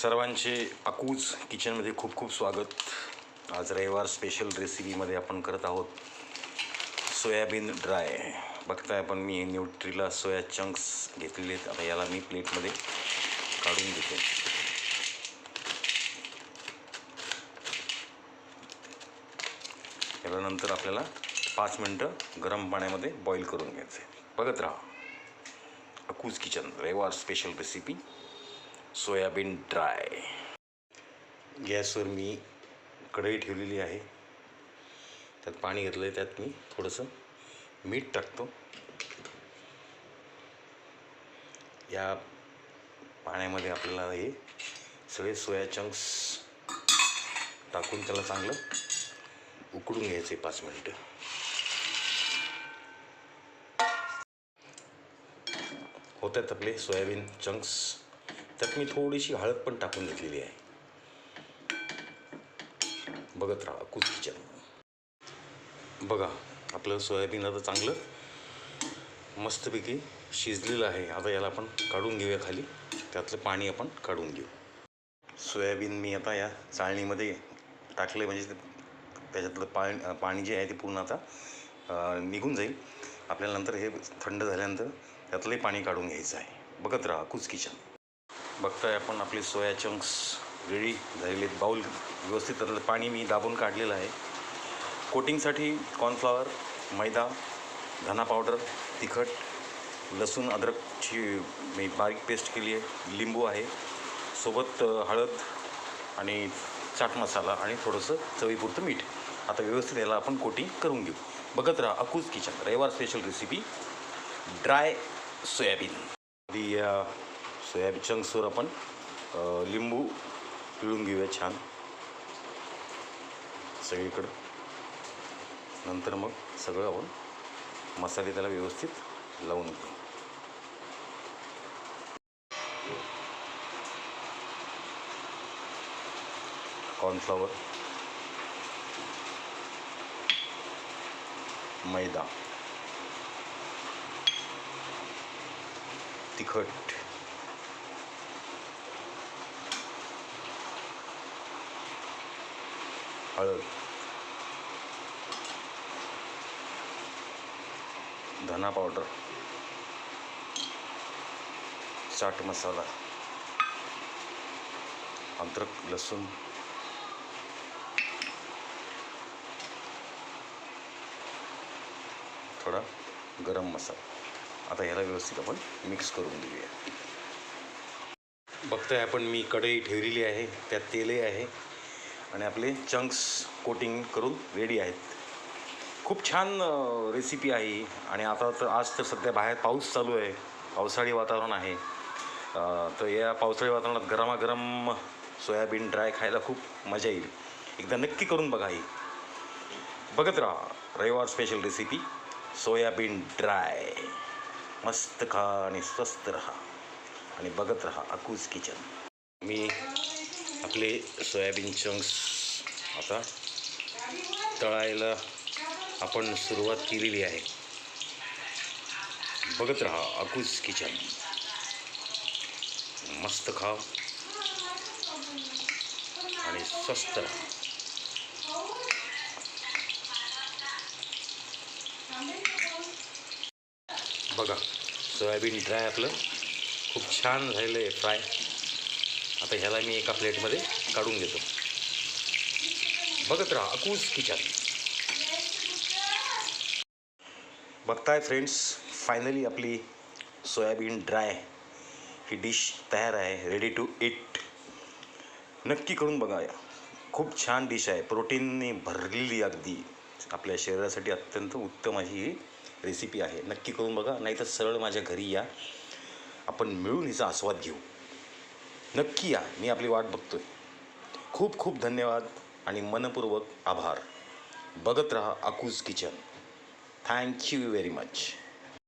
सर्वांचे अकूज किचनमध्ये खूप खूप स्वागत. आज रविवार स्पेशल रेसिपीमध्ये आपण करत आहोत सोयाबीन ड्राय बघताय पण मी न्यूट्रीला सोया चंक्स घेतलेले आहेत. आता याला मी प्लेटमध्ये काढून घेते. याला नंतर आपल्याला पाच मिनटं गरम पाण्यामध्ये बॉईल करून घ्यायचे. बघत राहा. अकूज किचन रविवार स्पेशल रेसिपी सोयाबीन ड्राय. गॅसवर मी कढई ठेवलेली आहे. त्यात पाणी घेतलं आहे त्यात मी थोडंसं मीठ टाकतो. या पाण्यामध्ये आपल्याला हे सगळे सोया चंक्स टाकून त्याला चांगलं उकडून घ्यायचे पाच मिनटं. होत आहेत आपले सोयाबीन चंक्स. त्यात मी थोडीशी हळद पण टाकून घेतलेली आहे. बघत राहा कुक किचन. बघा आपलं सोयाबीन आता चांगलं मस्तपैकी शिजलेलं आहे. आता याला आपण काढून घेऊया खाली. त्यातलं पाणी आपण काढून घेऊ. सोयाबीन मी आता या चाळणीमध्ये टाकले म्हणजे ते- त्याच्यातलं पाणी पाणी जे आहे ते पूर्ण आता निघून जाईल. आपल्याला नंतर हे थंड झाल्यानंतर त्यातलंही पाणी काढून घ्यायचं आहे. बघत राहा कुच किचन. बघताय आपण आपले सोया चंक्स रेडी झालेले आहेत. बाऊल व्यवस्थित पाणी मी दाबून काढलेलं आहे. कोटिंगसाठी कॉर्नफ्लॉवर मैदा धना पावडर तिखट लसूण अद्रकची मी बारीक पेस्ट केली आहे. लिंबू आहे. सोबत हळद आणि चाट मसाला आणि थोडंसं चवीपुरतं मीठ. आता व्यवस्थित याला आपण कोटिंग करून घेऊ. बघत राहा अकूज किचन. रविवार स्पेशल रेसिपी ड्राय सोयाबीन आधी या सोयाबीन चंक्सवर आपण लिंबू पिळून घेऊया छान. सगळीकडं. नंतर मग सगळं आपण मसाले त्याला व्यवस्थित लावून घेऊ. कॉर्नफ्लॉवर मैदा तिखट हळद धना पावडर. चाट मसाला. अद्रक लसूण. थोडा गरम मसाला. आता ह्याला व्यवस्थित आपण मिक्स करून देऊया. बघतोय आपण मी कढई ठेवलेली आहे त्यात तेलही आहे. आणि आपले चंक्स कोटिंग करून रेडी आहेत. खूप छान रेसिपी आहे आणि आता तर आज तर सध्या बाहेर पाऊस चालू आहे. पावसाळी वातावरण आहे. तर या पावसाळी वातावरणात गरमागरम सोयाबीन ड्राय खायला खूप मजा येईल. एकदा नक्की करून बघा ही. बघत राहा. रविवार स्पेशल रेसिपी सोयाबीन ड्राय मस्त खा आणि स्वस्त रहा. आणि बघत रहा अकूज किचन आपले सोयाबीन चंक्स आता तळायला आपण सुरुवात केलेली आहे. बघत राहा अकूज किचन. मस्त खा आणि स्वस्त राहा. बघा सोयाबीन ड्राय आपलं. खूप छान झालेलं आहे फ्राय आता ह्याला मी एका प्लेटमध्ये काढून घेतो. बघत राहा अकूस किचन. बघताय फ्रेंड्स फायनली आपली सोयाबीन ड्राय ही डिश तयार आहे रेडी टू इट नक्की करून बघा खूप छान डिश आहे. प्रोटीनने भरलेली अगदी. आपल्या शरीरासाठी अत्यंत उत्तम अशी ही रेसिपी आहे. नक्की करून बघा नाहीतर सरळ माझ्या घरी या. आपण मिळून हिचा आस्वाद घेऊ. नक्की या. मी आपली वाट बघतोय. खूप खूप धन्यवाद आणि मनपूर्वक आभार. बघत रहा Aku's kitchen. Thank you very much